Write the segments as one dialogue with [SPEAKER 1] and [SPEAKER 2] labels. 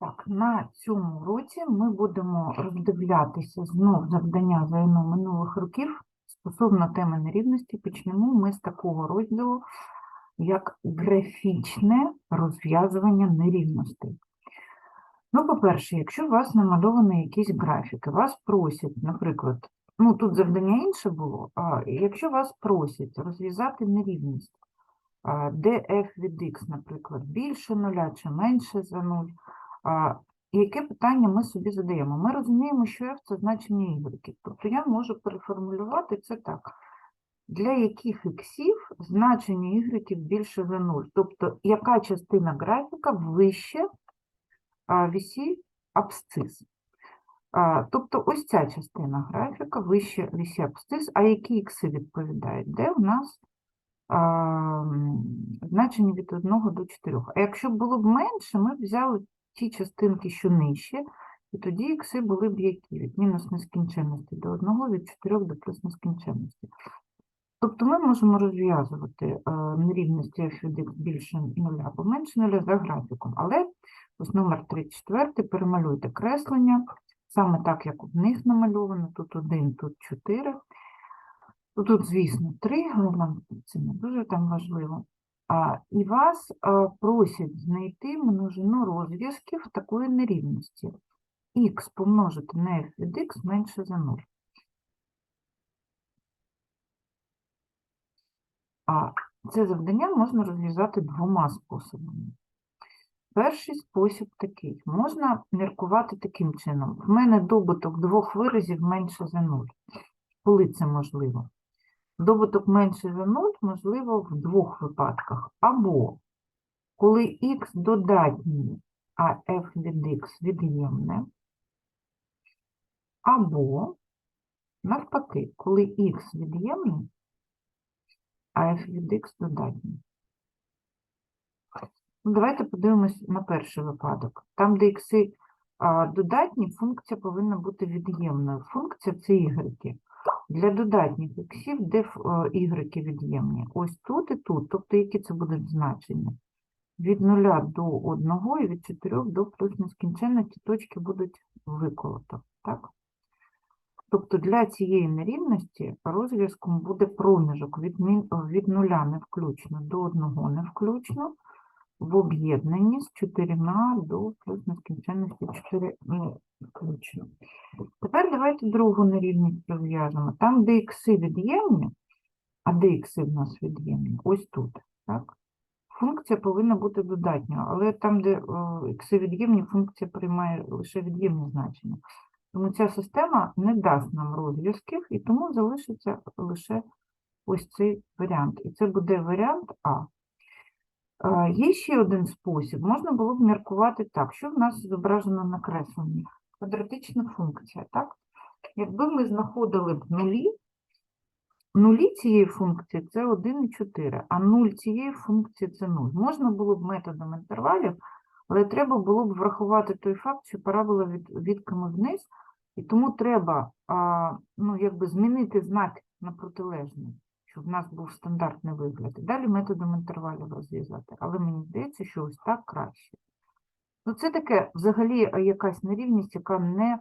[SPEAKER 1] Так, на цьому уроці ми будемо роздивлятися знов завдання за ІНО минулих років стосовно теми нерівності. Почнемо ми з такого розділу, як графічне розв'язування нерівностей. Ну, по-перше, якщо у вас намальовані якісь графіки, вас просять, наприклад, ну тут завдання інше було, а якщо вас просять розв'язати нерівність, де f від x, наприклад, більше нуля чи менше за 0, а, яке питання ми собі задаємо? Ми розуміємо, що f – це значення y. Тобто я можу переформулювати це так. Для яких іксів значення y більше за 0? Тобто, яка частина графіка вище вісі абсцис? Тобто ось ця частина графіка вище вісі абсцис, а які ікси відповідають? Де у нас значення від 1 до 4? А якщо було б менше, ми б взяли ті частинки, що нижче, і тоді ікси були б які? Від мінус нескінченності до 1, від 4 до плюс нескінченності. Тобто ми можемо розв'язувати е, нерівності f від x більше нуля або менше нуля за графіком. Але ось номер 34 перемалюйте креслення, саме так, як в них намальовано. Тут 1, тут 4. Ну, Тут, звісно, 3, але нам це не дуже там важливо. І вас просять знайти множину розв'язків такої нерівності. х помножити на f від x менше за 0. А це завдання можна розв'язати двома способами. Перший спосіб такий. Можна міркувати таким чином. В мене добуток двох виразів менше за 0. Коли це можливо? Добуток менше за 0 можливо в двох випадках. Або коли х додатній, а f від х від'ємне, або навпаки, коли х від'ємний, а f від х додатній. Ну, давайте подивимось на перший випадок. Там, де а, додатні, функція повинна бути від'ємною. Функція це ігреки. Для додатніх іксів, де е, ігреки від'ємні? Ось тут і тут. Тобто, які це будуть значення? Від 0 до 1 і від 4 до плюс нескінченності точки будуть виколото. Так? Тобто для цієї нерівності розв'язком буде проміжок від, від 0 не включно до 1 не включно, в об'єднанні з 4 до плюс нескінченності 4 не включно. Тепер давайте другу нерівність розв'яжемо. Там, де ікси від'ємні, а де ікси в нас від'ємні? Ось тут. Так? Функція повинна бути додатньою, але там, де о, ікси від'ємні, функція приймає лише від'ємні значення. Тому ця система не дасть нам розв'язків, і тому залишиться лише ось цей варіант. І це буде варіант А. Е, Є ще один спосіб. Можна було б міркувати так, що в нас зображено на кресленні. Квадратична функція, так? Якби ми знаходили б нулі, нулі цієї функції це 1 і 4, а 0 цієї функції це 0. Можна було б методом інтервалів, але треба було б врахувати той факт, що парабола від, відками вниз, і тому треба а, ну, якби змінити знак на протилежний, щоб в нас був стандартний вигляд. Далі методом інтервалів розв'язати. Але мені здається, що ось так краще. Ну, це таке взагалі е, якась нерівність, яка не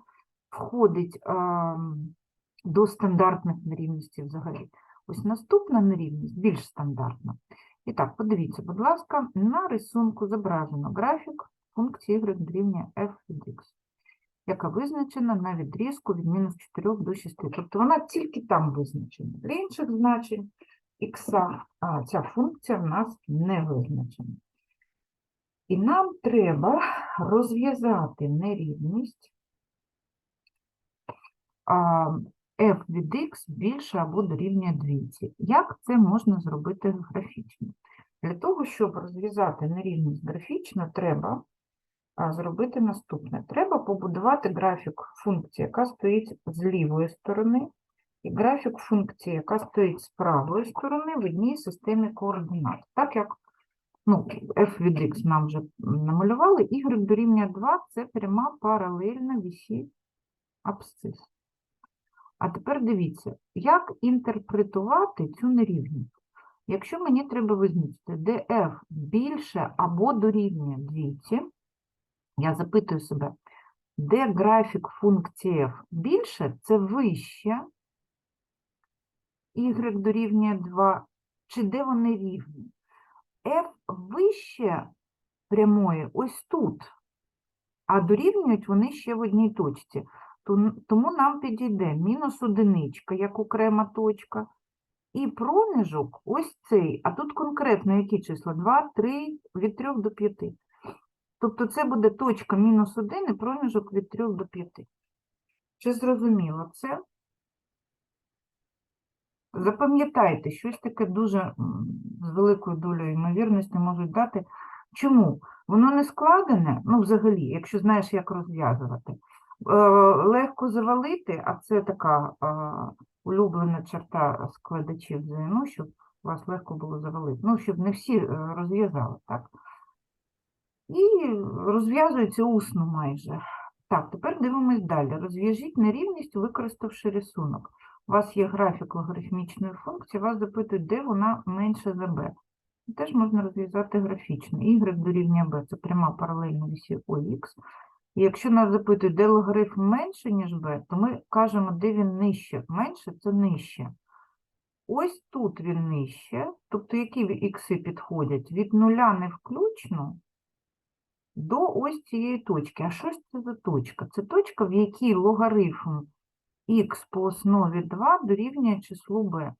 [SPEAKER 1] входить а, до стандартних нерівностей взагалі. Ось наступна нерівність більш стандартна. І так, подивіться, будь ласка, на рисунку зображено графік функції y дорівнює f від x, яка визначена на відрізку від мінус 4 до 6. Тобто вона тільки там визначена. Для інших значень х ця функція в нас не визначена. І нам треба розв'язати нерівність f від x більше або дорівнює двійці. Як це можна зробити графічно? Для того, щоб розв'язати нерівність графічно, треба зробити наступне. Треба побудувати графік функції, яка стоїть з лівої сторони, і графік функції, яка стоїть з правої сторони в одній системі координат. Так як ну, f від x нам вже намалювали, y дорівнює 2 – це пряма паралельна вісі абсцис. А тепер дивіться, як інтерпретувати цю нерівність. Якщо мені треба визначити, де f більше або дорівнює двійці, Я запитую себе, де графік функції f більше, це вище y дорівнює 2, чи де вони рівні? F вище прямої ось тут, а дорівнюють вони ще в одній точці. Тому нам підійде мінус одиничка, як окрема точка, і проміжок ось цей, а тут конкретно які числа? 2, 3, від 3 до 5. Тобто це буде точка мінус 1 і проміжок від 3 до 5. Чи зрозуміло це? Запам'ятайте, щось таке дуже з великою долею ймовірності можуть дати. Чому? Воно не складене, ну, взагалі, якщо знаєш, як розв'язувати. Е, легко завалити, а це така улюблена черта складачів ЗНО, щоб вас легко було завалити. Ну, щоб не всі е, розв'язали, так? І розв'язується усно майже. Так, тепер дивимось далі. Розв'яжіть нерівність, використавши рисунок. У вас є графік логарифмічної функції, вас запитують, де вона менше за b. Теж можна розв'язати графічно. y дорівнює b – це пряма паралельна вісі OX. І якщо нас запитують, де логарифм менше, ніж b, то ми кажемо, де він нижче. Менше – це нижче. Ось тут він нижче, тобто які ікси підходять? Від нуля не включно до ось цієї точки. А що ж це за точка? Це точка, в якій логарифм х по основі 2 дорівнює числу b.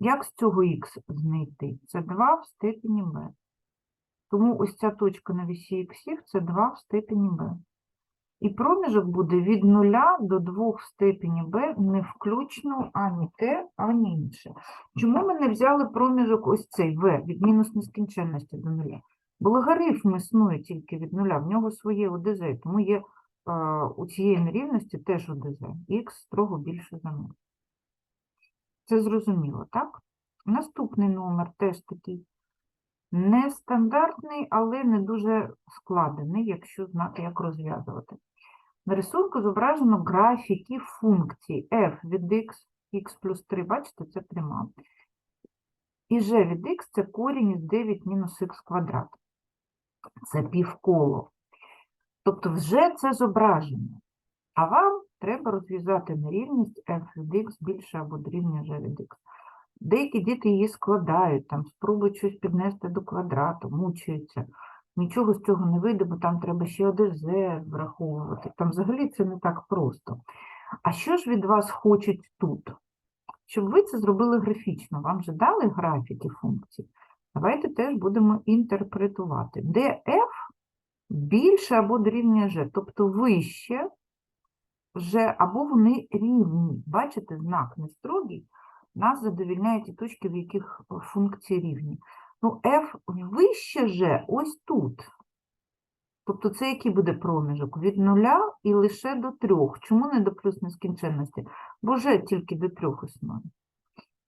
[SPEAKER 1] Як з цього х знайти? Це 2 в степені b. Тому ось ця точка на вісі х це 2 в степені b. І проміжок буде від 0 до 2 в степені b, не включно ані те, ані інше. Чому ми не взяли проміжок ось цей v від мінус нескінченності до 0? Бо логарифм існує тільки від нуля, в нього своє ОДЗ, тому є у цієї нерівності теж ОДЗ. Х строго більше за 0. Це зрозуміло, так? Наступний номер теж такий нестандартний, але не дуже складений, якщо знати, як розв'язувати. На рисунку зображено графіки функцій f від x, x плюс 3, бачите, це пряма. І g від x – це корінь із 9 мінус х квадрат. Це півколо. Тобто вже це зображено. А вам треба розв'язати нерівність f від x більше або дорівнює g від x. Деякі діти її складають, там спробують щось піднести до квадрату, мучаються. Нічого з цього не вийде, бо там треба ще ОДЗ враховувати. Там взагалі це не так просто. А що ж від вас хочуть тут? Щоб ви це зробили графічно, вам же дали графіки функцій. Давайте теж будемо інтерпретувати. Де f більше або дорівнює g, тобто вище g, або вони рівні. Бачите, знак не строгий, нас задовільняють ті точки, в яких е, функції рівні. Ну, f вище g ось тут. Тобто це який буде проміжок? Від нуля і лише до трьох. Чому не до плюс нескінченності? Бо g тільки до трьох існує.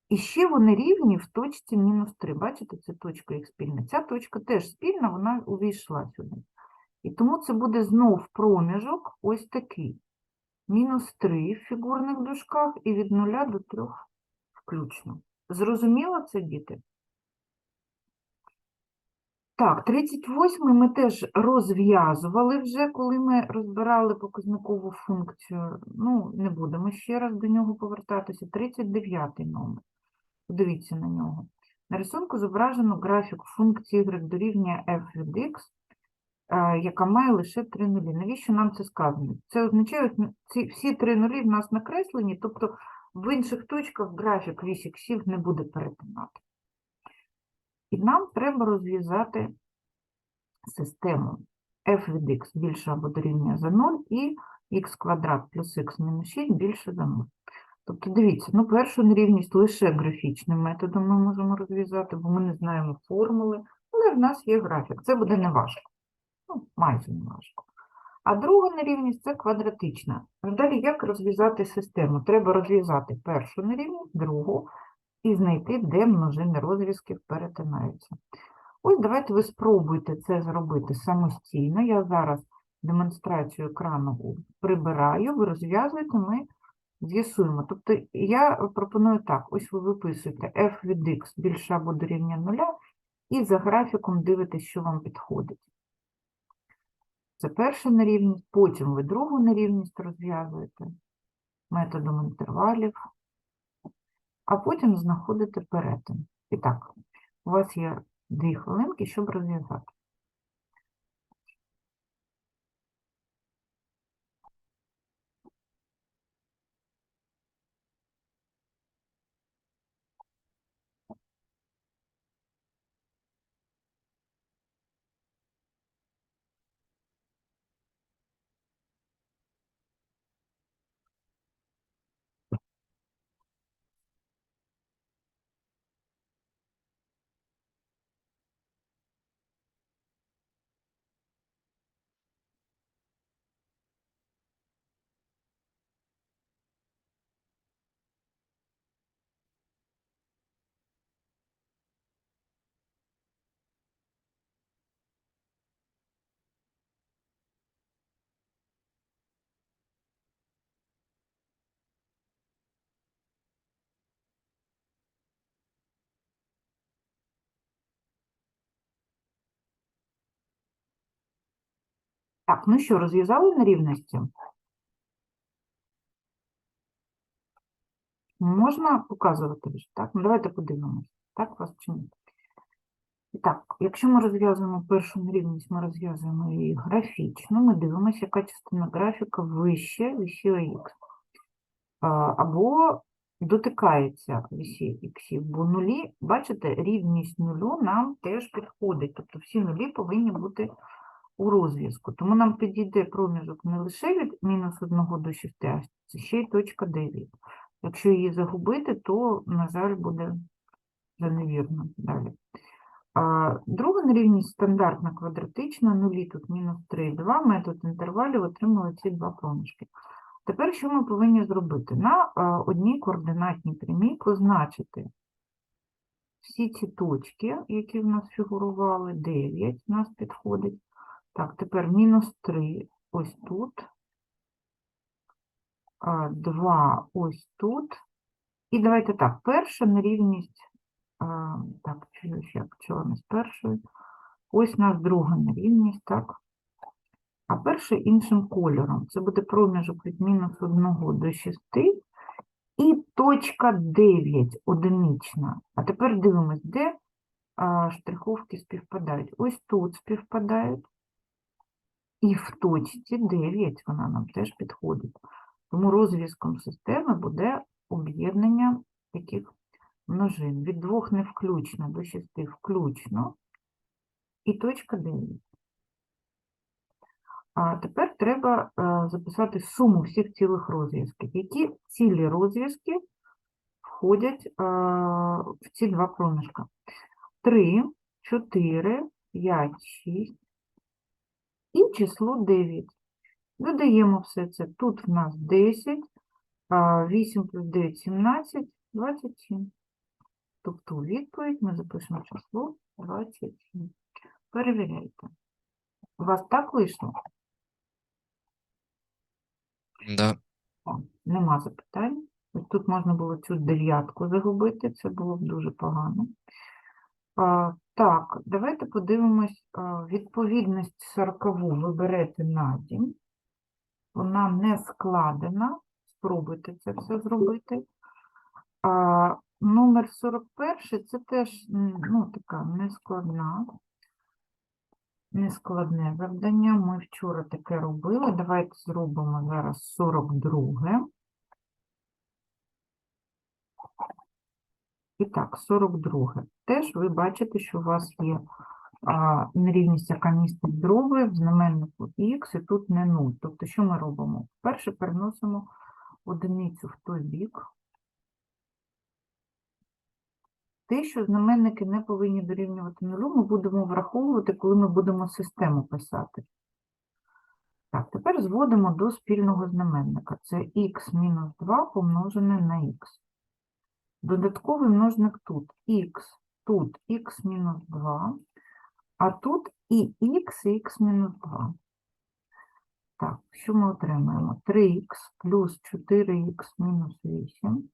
[SPEAKER 1] І ще вони рівні в точці мінус 3. Бачите, це точка їх спільна. Ця точка теж спільна, вона увійшла сюди. І тому це буде знов проміжок ось такий. Мінус 3 в фігурних дужках і від 0 до 3 включно. Зрозуміло це, діти? Так, 38 ми теж розв'язували вже, коли ми розбирали показникову функцію. Ну, не будемо ще раз до нього повертатися. 39 номер. Подивіться на нього. На рисунку зображено графік функції y дорівнює f від x, яка має лише три нулі. Навіщо нам це сказано? Це означає, ці всі три нулі в нас накреслені, тобто в інших точках графік вісь іксів не буде перетинати. І нам треба розв'язати систему f від x більше або дорівнює за 0 і x квадрат плюс x мінус 6 більше за 0. Тобто, дивіться, ну першу нерівність лише графічним методом ми можемо розв'язати, бо ми не знаємо формули, але в нас є графік. Це буде не важко. Ну, майже не важко. А друга нерівність це квадратична. Далі як розв'язати систему? Треба розв'язати першу нерівність, другу, і знайти, де множини розв'язків перетинаються. Ось давайте ви спробуйте це зробити самостійно. Я зараз демонстрацію екрану прибираю, ви розв'язуєте, ми з'ясуємо. Тобто я пропоную так, ось ви виписуєте f від x більше або дорівнює нуля, і за графіком дивитесь, що вам підходить. Це перша нерівність, потім ви другу нерівність розв'язуєте методом інтервалів, а потім знаходите перетин. І так, у вас є дві хвилинки, щоб розв'язати. Так, ну що, розв'язали нерівності? Можна показувати вже, так? Ну, давайте подивимось. Так, вас чи ні? І Так, якщо ми розв'язуємо першу нерівність, ми розв'язуємо її графічно, ми дивимося, яка частина графіка вище вісі х. Або дотикається вісі х, бо нулі, бачите, рівність нулю нам теж підходить. Тобто всі нулі повинні бути у розв'язку. Тому нам підійде проміжок не лише від мінус 1 до 6, а ще й точка 9. Якщо її загубити, то, на жаль, буде вже невірно далі. Друга нерівність стандартна квадратична, нулі тут мінус 3, 2, метод інтервалів отримали ці два проміжки. Тепер що ми повинні зробити? На одній координатній прямій позначити всі ці точки, які в нас фігурували, 9 в нас підходить. Так, тепер мінус 3 ось тут, 2 ось тут. І давайте так, перша нерівність, так, як, з першої. Ось у нас друга нерівність, так. А перша іншим кольором. Це буде проміжок від мінус 1 до 6 і точка 9 одинична. А тепер дивимось, де штриховки співпадають. Ось тут співпадають. І в точці 9 вона нам теж підходить. Тому розв'язком системи буде об'єднання таких множин. Від 2 не включно до 6 включно. І точка 9. А тепер треба е, записати суму всіх цілих розв'язків. Які цілі розв'язки входять е, в ці два проміжка? 3, 4, 5, 6 і число 9. Додаємо все це. Тут в нас 10, 8 плюс 9 – 17, 27. Тобто у відповідь ми запишемо число 27. Перевіряйте. У вас так вийшло?
[SPEAKER 2] Да.
[SPEAKER 1] О, Нема запитань. Ось тут можна було цю дев'ятку загубити, це було б дуже погано. Так, давайте подивимось відповідність 40 ви берете на дім. Вона не складена. Спробуйте це все зробити. А, номер 41 це теж ну, така нескладна. Нескладне завдання. Ми вчора таке робили. Давайте зробимо зараз 42. І так, 42. Теж ви бачите, що у вас є а, нерівність, яка містить дроби в знаменнику х, і тут не 0. Тобто, що ми робимо? Перше переносимо одиницю в той бік. Те, що знаменники не повинні дорівнювати нулю, ми будемо враховувати, коли ми будемо систему писати. Так, тепер зводимо до спільного знаменника. Це х мінус 2 помножене на х. Додатковий множник тут х, тут х мінус 2, а тут і х, і х мінус 2. Так, що ми отримаємо? 3х плюс 4х мінус 8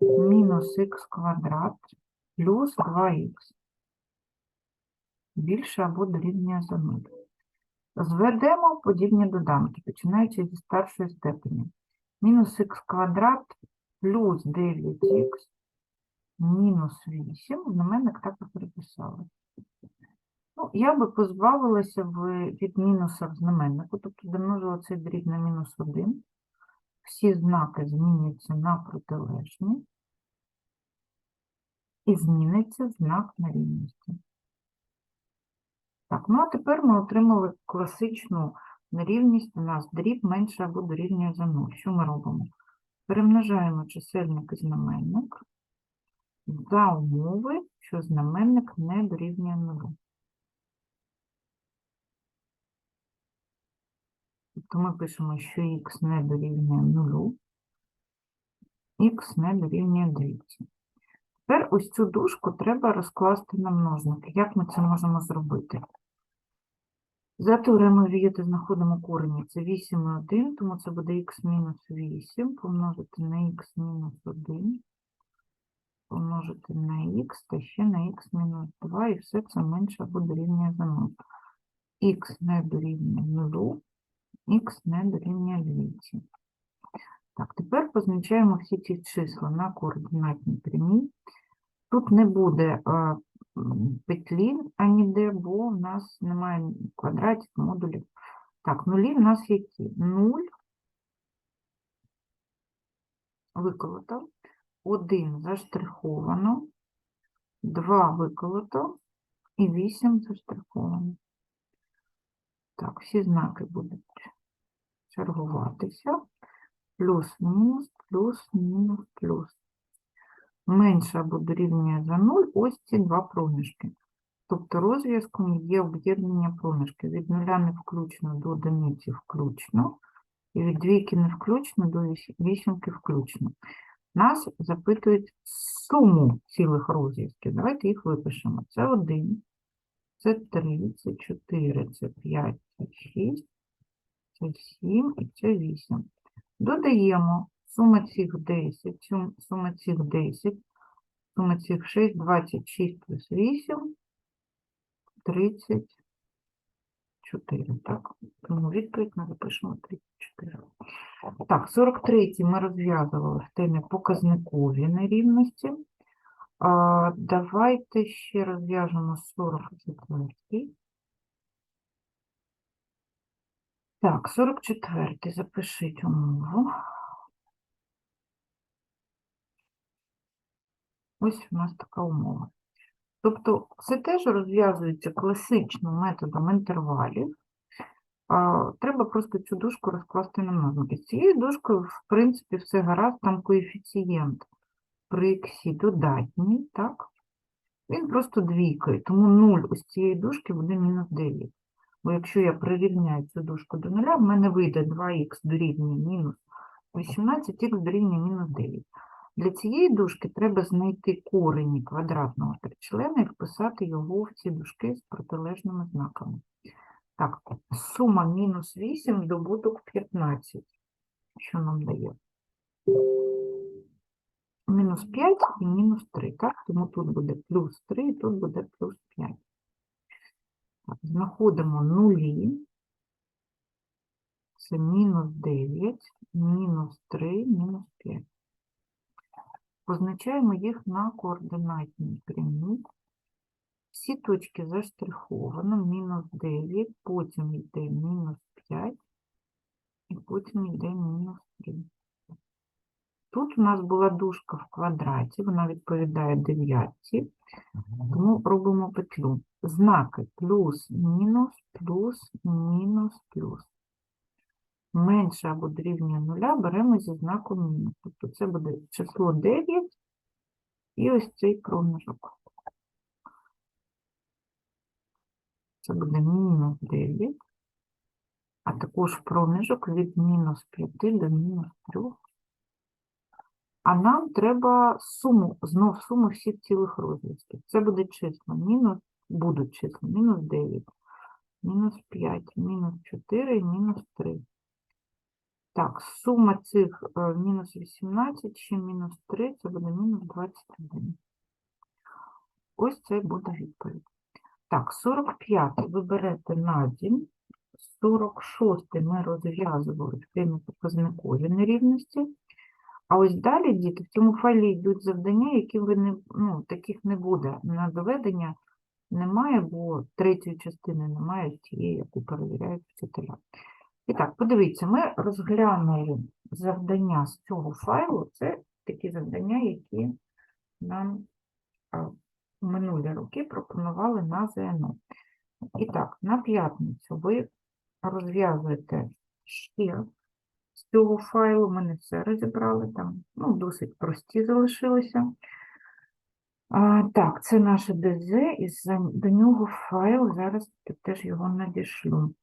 [SPEAKER 1] мінус х квадрат плюс 2х. Більше або дорівнює за 0. Зведемо подібні доданки, починаючи зі старшої степені. Мінус х квадрат плюс 9х мінус 8. Знаменник так і переписали. Ну, я би позбавилася від мінуса в знаменнику, тобто домножила цей дріб на мінус 1. Всі знаки зміняться на протилежні. І зміниться знак нерівності. Так, ну а тепер ми отримали класичну нерівність. У нас дріб менше або дорівнює за 0. Що ми робимо? Перемножаємо чисельник і знаменник за умови, що знаменник не дорівнює 0. Тобто ми пишемо, що х не дорівнює 0, х не дорівнює 200. Тепер ось цю дужку треба розкласти на множники. Як ми це можемо зробити? За теоремою знаходимо корені. Це 8 і 1, тому це буде х мінус 8 помножити на х мінус 1, помножити на х та ще на х мінус 2, і все це менше або дорівнює за 0. х не дорівнює 0, х не дорівнює 200. Так, тепер позначаємо всі ці числа на координатній прямій. Тут не буде е, петлі аніде, бо в нас немає квадратів, модулів. Так, нулі в нас які? 0 виколото, 1 заштриховано, 2 виколото і 8 заштриховано. Так, всі знаки будуть чергуватися. Плюс-мінус, плюс-мінус, плюс. Менше або дорівнює за 0 ось ці два проміжки. Тобто розв'язком є об'єднання проміжків від нуля не включно до одиниці включно, і від двійки не включно до вісімки включно. Нас запитують суму цілих розв'язків. Давайте їх випишемо. Це 1, це 3, це 4, це 5, це 6, це 7 і це 8. Додаємо сума цих 10, сум- сума цих 10, сума цих 6, 26 плюс 8, 34, так? Тому відповідь ми запишемо 34. Так, 43 ми розв'язували в темі показникові нерівності. А, давайте ще розв'яжемо 44. Так, 44 запишіть умову. Ось у нас така умова. Тобто це теж розв'язується класичним методом інтервалів. Треба просто цю дужку розкласти на множники. З цією дужкою, в принципі, все гаразд, там коефіцієнт при іксі додатній, так? Він просто двійкою, тому 0 ось цієї дужки буде мінус 9. Бо якщо я прирівняю цю дужку до нуля, в мене вийде 2х дорівнює мінус 18х дорівнює мінус 9. Для цієї дужки треба знайти корені квадратного тричлена і вписати його в ці дужки з протилежними знаками. Так, сума мінус 8, добуток 15. Що нам дає? Мінус 5 і мінус 3, так? Тому тут буде плюс 3 і тут буде плюс 5. Так, знаходимо нулі. Це мінус 9, мінус 3, мінус 5. Позначаємо їх на координатній прямій. Всі точки заштриховано, мінус 9, потім йде мінус 5, і потім йде мінус 3. Тут у нас була дужка в квадраті, вона відповідає дев'ятці, тому робимо петлю. Знаки плюс, мінус, плюс, мінус, плюс. Менше або дорівнює нуля беремо зі знаком мінус. Тобто це буде число 9 і ось цей проміжок. Це буде мінус 9, а також проміжок від мінус 5 до мінус 3. А нам треба суму, знов суму всіх цілих розв'язків. Це буде число, мінус, будуть числа, мінус 9, мінус 5, мінус 4 і мінус 3. Так, сума цих е, мінус 18, ще мінус 3, це буде мінус 21. Ось це буде відповідь. Так, 45 ви берете на дім, 46 ми розв'язували в темі показникові нерівності. А ось далі, діти, в цьому файлі йдуть завдання, які ви не, ну, таких не буде. На доведення немає, бо третьої частини немає тієї, яку перевіряють вчителя. І так, подивіться, ми розглянули завдання з цього файлу. Це такі завдання, які нам минулі роки пропонували на ЗНО. І так, на п'ятницю ви розв'язуєте ще з цього файлу. Ми не все розібрали, там ну, досить прості залишилися. А, так, це наше ДЗ, і до нього файл, зараз теж його надішлю.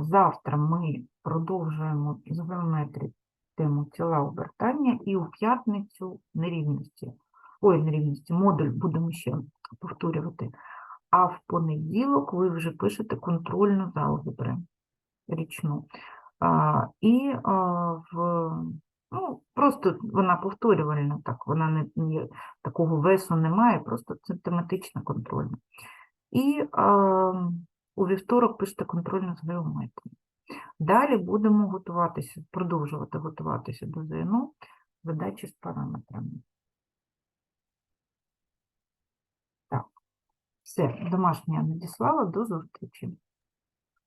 [SPEAKER 1] Завтра ми продовжуємо з геометрії тему тіла обертання і у п'ятницю нерівності. Ой, нерівності, модуль будемо ще повторювати. А в понеділок ви вже пишете контрольну з алгебри річну. А, і а, в, ну, просто вона повторювальна, так, вона не, не такого весу немає, просто це тематична контрольна. І а, у вівторок пишете контрольну з геометрії. Далі будемо готуватися, продовжувати готуватися до ЗНО, видачі з параметрами. Так, все, домашнє надіслала, до зустрічі.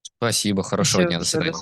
[SPEAKER 2] Спасибо,
[SPEAKER 3] хорошого
[SPEAKER 2] дня,
[SPEAKER 3] до
[SPEAKER 2] свидания.